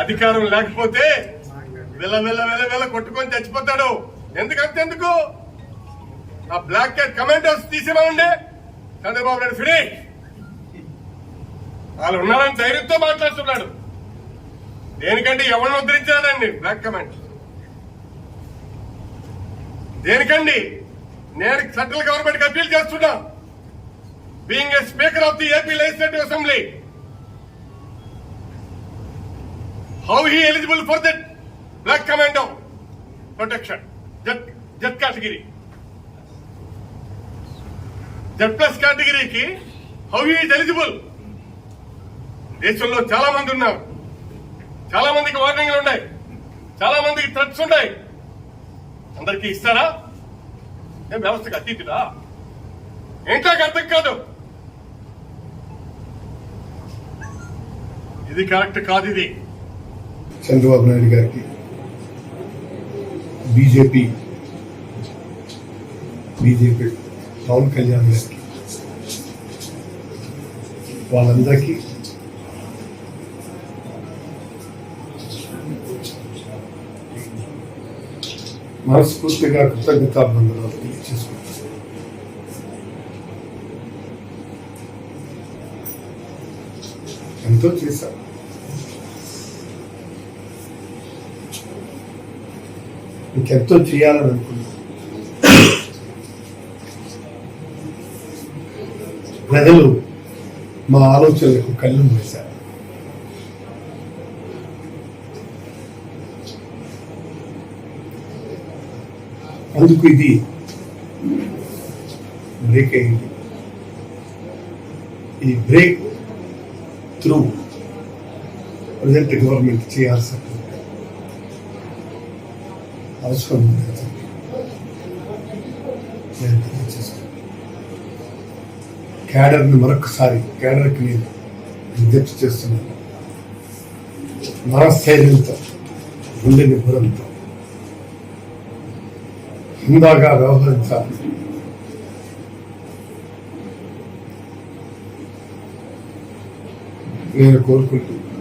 అధికారం లేకపోతే వెళ్ళ వెళ్ళ వెళ్ళ వెళ్ళ కొట్టుకొని చచ్చిపోతాడు. ఎందుకంటే ఆ బ్లాక్ క్యాట్ కమాండర్స్ తీసేమనండి చంద్రబాబు నాయుడు ఫినిష్ వాళ్ళు ఉన్నారని ధైర్యంతో మాట్లాడుతున్నాడు. దేనికంటే ఎవరిని ఉద్ధరించాడండి బ్లాక్ కమాండ్ దేనికండి? నేను సెంట్రల్ గవర్నమెంట్ అప్పీల్ చేస్తున్నా. Being a speaker of the AP legislative assembly. How he eligible for that black commando protection Z Z category Z plus కేటగిరీకి హౌ ఈజ్ ఎలిజిబుల్ దేశంలో చాలా మంది ఉన్నారు. చాలా మందికి వార్నింగ్లు ఉన్నాయి. చాలా మందికి థ్రెట్స్ ఉన్నాయి. అందరికీ ఇస్తారా? ఏం వ్యవస్థకు అతీతుడా? ఏంటో అర్థం కాదు. ఇది కరెక్ట్ కాదు ఇది. చంద్రబాబు నాయుడు గారికి బీజేపీ బీజేపీ పవన్ కళ్యాణ్ గారికి వాళ్ళందరికీ మనస్ఫూర్తిగా కృతజ్ఞతాభివందనాలు తెలియజేసుకుంటున్నాను ఎంతో చేశారు ఇంకెంతో చేయాలని అనుకున్నాను. ప్రజలు మా ఆలోచనలకు కళ్ళు వేశారు అందుకు ఇది బ్రేక్ అయింది. ఈ బ్రేక్ త్రూ ప్రజెంట్ గవర్నమెంట్ చేయాల్సిన అవసరం ఉంది క్యాడర్ని మరొకసారి క్యాడర్కి నేను విజ్ఞప్తి చేస్తున్నాను మనస్థైర్యంతో గుండె నిబ్బరంతో హుందాగా వ్యవహరించాలి. నేను కోరుకుంటున్నాను